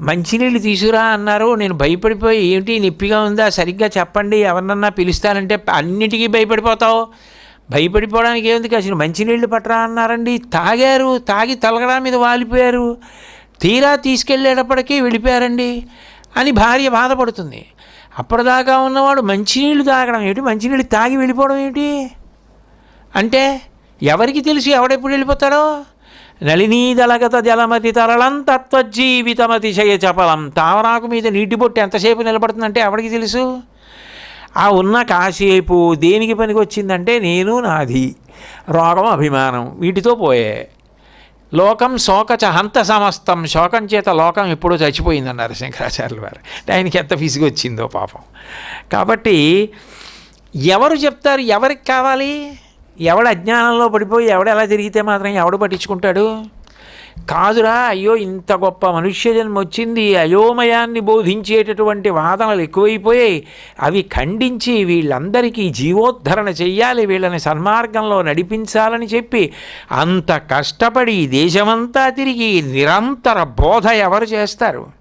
మంచినీళ్ళు తీసుకురా అన్నారు. నేను భయపడిపోయి ఏంటి నొప్పిగా ఉందా? సరిగ్గా చెప్పండి. ఎవరినన్నా పిలుస్తానంటే అన్నిటికీ భయపడిపోతావు. భయపడిపోవడానికి ఏముంది? అసలు మంచినీళ్ళు పట్టరా అన్నారండి. తాగారు. తాగి తలగడా మీద వాలిపోయారు. తీరా తీసుకెళ్ళేటప్పటికీ వెళ్ళిపోయారండి అని భార్య బాధపడుతుంది. అప్పటిదాకా ఉన్నవాడు మంచినీళ్ళు తాగడం ఏమిటి మంచినీళ్ళు తాగి వెళ్ళిపోవడం ఏమిటి అంటే ఎవరికి తెలుసు ఎవడెప్పుడు వెళ్ళిపోతాడో? నళినీదలగత జలమతి తరళం తత్వజీవితమతిశయ చపలం. తావరాకు మీద నీటి బొట్టు ఎంతసేపు నిలబడుతుందంటే ఎవరికి తెలుసు? ఆ ఉన్న కాసేపు దేనికి పనికి వచ్చిందంటే నేను నాది. రోగం అభిమానం వీటితో పోయే. లోకం శోకచ హంత సమస్తం. శోకం చేత లోకం ఎప్పుడో చచ్చిపోయిందన్నారు శంకరాచార్యులు వారు. ఆయనకి ఎంత ఫిసిగి వచ్చిందో పాపం. కాబట్టి ఎవరు చెప్తారు ఎవరికి కావాలి? ఎవడు అజ్ఞానంలో పడిపోయి ఎవడు ఎలా తిరిగితే మాత్రం ఎవడు పట్టించుకుంటాడు? కాదురా అయ్యో ఇంత గొప్ప మనుష్య జన్మ వచ్చింది అయోమయాన్ని బోధించేటటువంటి వాదనలు ఎక్కువైపోయాయి. అవి ఖండించి వీళ్ళందరికీ జీవోద్ధరణ చెయ్యాలి వీళ్ళని సన్మార్గంలో నడిపించాలని చెప్పి అంత కష్టపడి దేశమంతా తిరిగి నిరంతర బోధ ఎవరు చేస్తారు?